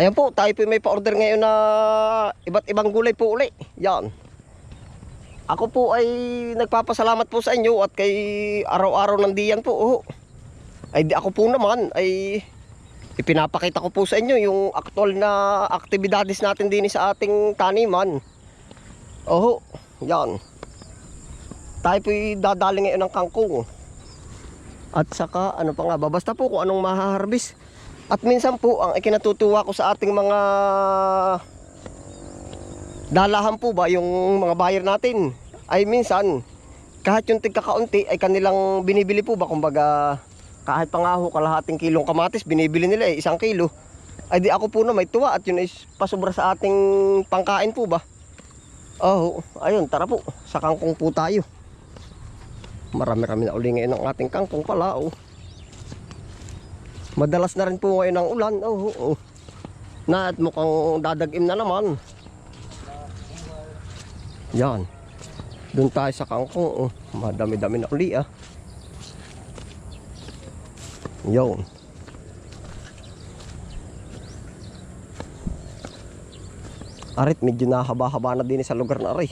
Ayan po, tayo po may pa-order ngayon na iba't ibang gulay po uli. Yan. Ako po ay nagpapasalamat po sa inyo at kay araw-araw ng diyan po. Oh. Ay ako po naman ay ipinapakita ko po sa inyo yung aktual na aktibidades natin din sa ating taniman. Oh, yan. Tayo po dadali ngayon ng kangkong. At saka ano pa nga ba, basta po kung anong mahaharbis. At minsan po, ang ikinatutuwa ko sa ating mga dalahan po ba, yung mga buyer natin, ay minsan, kahit yung tigkakaunti ay kanilang binibili po ba, kumbaga, kahit pa kalahating kilong kamatis, binibili nila eh, isang kilo. Ay di ako po na may tuwa at yun ay pasobra sa ating pangkain po ba. Oh, ayun, tara po, sa kangkong po tayo. Marami-rami na uli ngayon ang ating kangkong pala, oh. Madalas na rin po ngayon ang ulan. Oh, oh, oh. Na at mukhang dadagim na naman. Yan. Doon tayo sa kangkong. Oh. Madami-dami na uli ah. Yan. Arit, medyo nahaba-haba na din sa lugar na aray.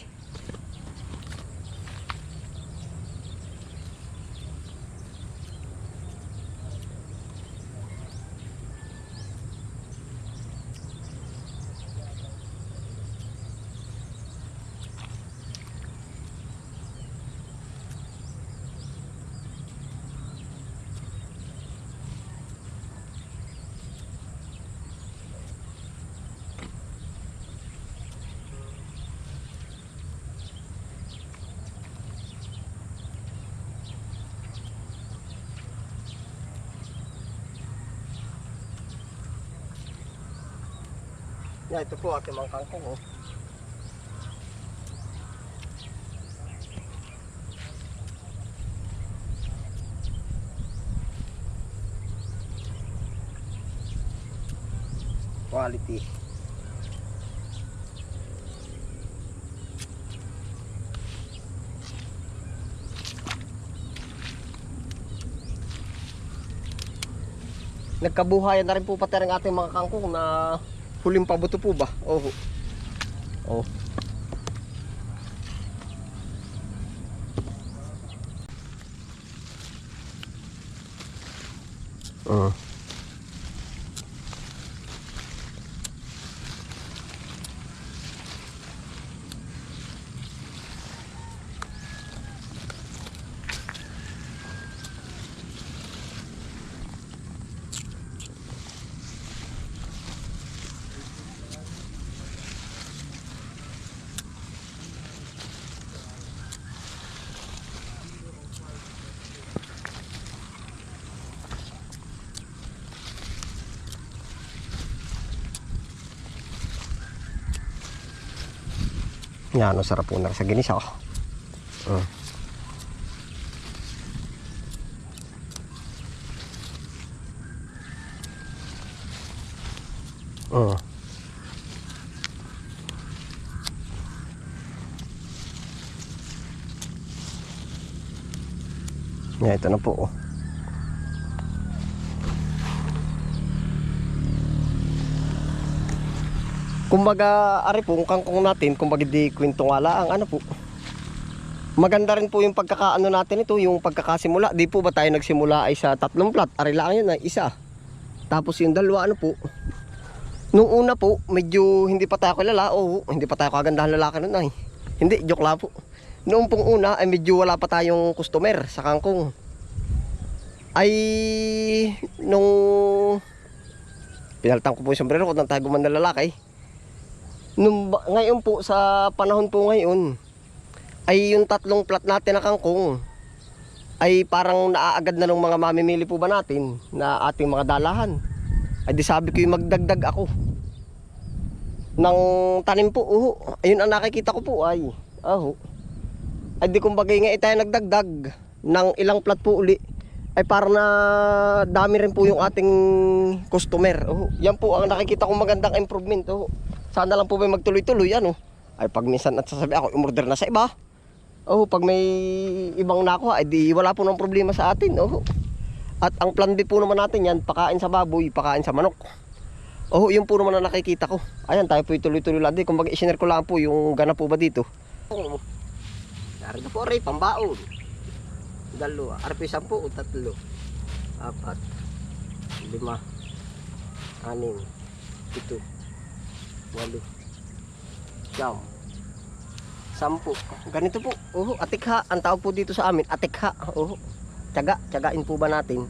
Yan, ito po ating mga kangkong. Oh. Quality. Nagkabuhayan na rin po pati ang ating mga kangkong na huling pabuto po ba? Oh. Oh. Uh. Yan, ang sarap po na sa ginisa. Oh. Uh. Uh. Yan, ito na po. Oh. Kumbaga, ari po, ang kangkong natin, kumbaga di kwento nga lang, ano po. Maganda rin po yung pagkakaano natin ito, yung pagkakasimula. Di po ba tayo nagsimula ay sa tatlong plat? Ari lang yun ay isa. Tapos yung dalawa, ano po. Nung una po, medyo hindi pa tayo kilala. Oo, hindi pa tayo kagandahan lalaki nun ay. Hindi, joke lang po. Noong pong una, ay medyo wala pa tayong customer sa kangkong. Ay, nung pinaltan ko po yung sombrero ko nang tayo gumanda lalaki. Nung, ngayon po, sa panahon po ngayon, ay yung tatlong plat natin na kangkong, ay parang naaagad na ng mga mamimili po ba natin na ating mga dalahan. Ay di sabi ko yung magdagdag ako ng tanim po. Uho. Ayun ang nakikita ko po ay. Aho. Ay di kumbaga nga tayo nagdagdag ng ilang plat po uli. Ay parang na dami rin po yung ating customer. Uho. Yan po ang nakikita kong magandang improvement. Uho. Sana lang po may magtuloy-tuloy ano. Ay pag minsan at sasabi ako umorder na sa iba. Oh, pag may ibang nakuha, ay di wala po ng problema sa atin. Oh. At ang plan B po naman natin yan, pakain sa baboy, pakain sa manok. Oh, yung puro man na nakikita ko. Ayan, tayo po tuloy-tuloy lang din. Kung mag isinare ko lang po yung ganap po ba dito. Oo. Narito po rin, pambaon. Dalawa. Arpi sampu tatlo. Apat. Lima. Anim. Ito. Walo. Siyam. Sampu. Ganito po. Oo, atikha. Ang tawag po dito sa amin, atikha. Oo. Tiyaga. Tiyagain po ba natin?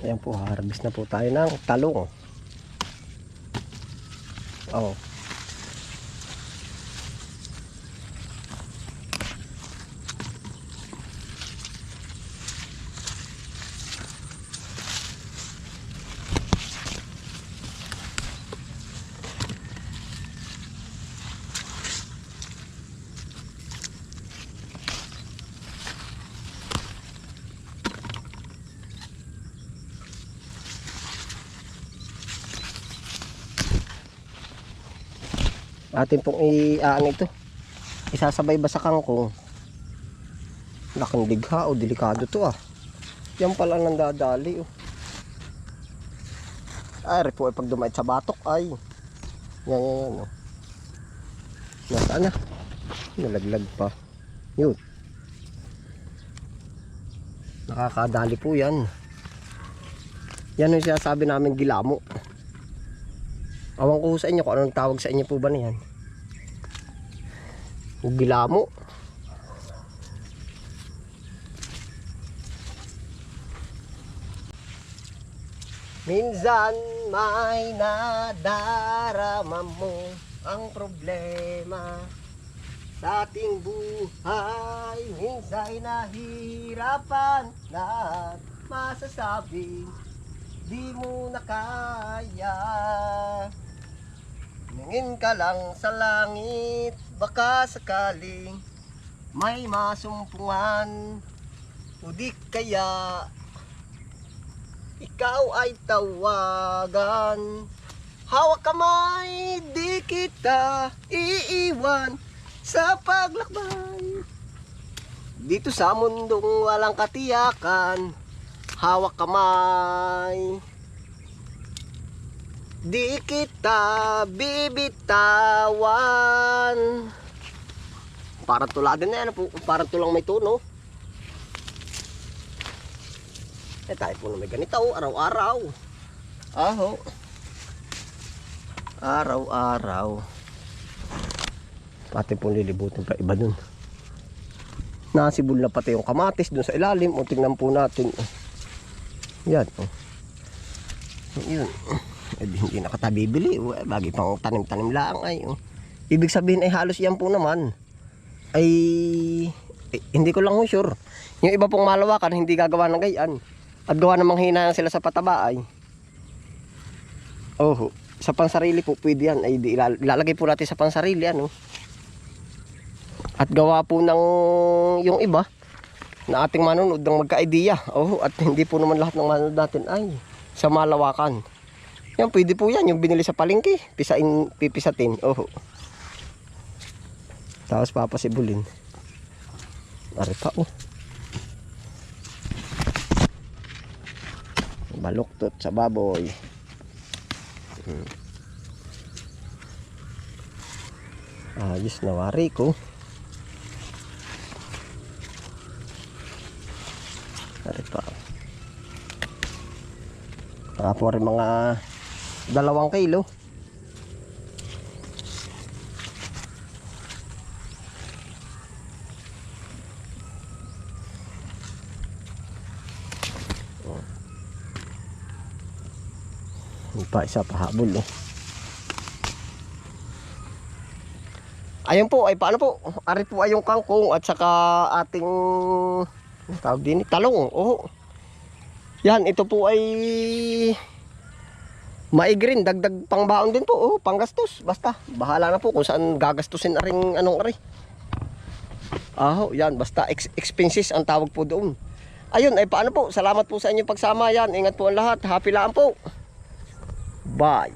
Ayan po, harvest na po tayo ng talong. Oh. Atin pong i-ano ito. Isasabay ba sa kangkong? Laking digha o delikado to ah. Yan pala nang dadali oh. Ay, po ay pag dumait sa batok ay. Yan, yan, yan. Oh. Nasaan na? Nalaglag pa. Yun. Nakakadali po yan. Yan yung sinasabi namin gilamo. Awan ko sa inyo kung anong tawag sa inyo po ba niyan. Gilamo. Minsan may nadarama mo ang problema sa ating buhay. Minsan nahihirapan na masasabi di mo na kaya. Tingin ka lang sa langit, baka sakaling may masumpungan. O di kaya ikaw ay tawagan. Hawak kamay, di kita iiwan sa paglakbay. Dito sa mundong walang katiyakan, hawak kamay. Di kita bibitawan. Parang tuladin na yan. po. Parang tulang may tuno. Eh tayo po na may ganito. Araw-araw. Aho. Araw-araw. Pati po lilibutin pa iba dun. Nasibol na pati yung kamatis dun sa ilalim. O tingnan po natin. Yan. Oh. Yun. Eh, di- hindi nakatabibili. Eh, Lagi pang tanim-tanim lang ay. Oh. Ibig sabihin ay halos yan po naman. Ay eh, hindi ko lang sure. Yung iba pong malawakan hindi gagawa ng gayan. At gawa namang hinayang sila sa pataba ay. Oh, sa pansarili po pwede yan. Ay ilalagay po natin sa pansarili ano. At gawa po ng yung iba na ating manonood ng magka-idea. Oh, at hindi po naman lahat ng manonood natin ay sa malawakan. Yan, pwede po yan. Yung binili sa palengke. Pisain, pipisatin. Oh. Tapos papasibulin. Ari pa oh. Baluktot sa baboy. Hmm. Ayos na wari ko. Ari pa. Baka po rin mga dalawang kilo. Yung pa isa pahabol oh. Ayun po, ay paano po? Ari po ay yung kangkong at saka ating tawag din, talong. Oh. Yan, ito po ay maigrin, dagdag pangbaon din po, oh, panggastos. Basta, bahala na po kung saan gagastusin na rin anong ari. Aho, yan, basta ex- expenses ang tawag po doon. Ayun, ay paano po? Salamat po sa inyong pagsama yan. Ingat po ang lahat. Happy lang po. Bye.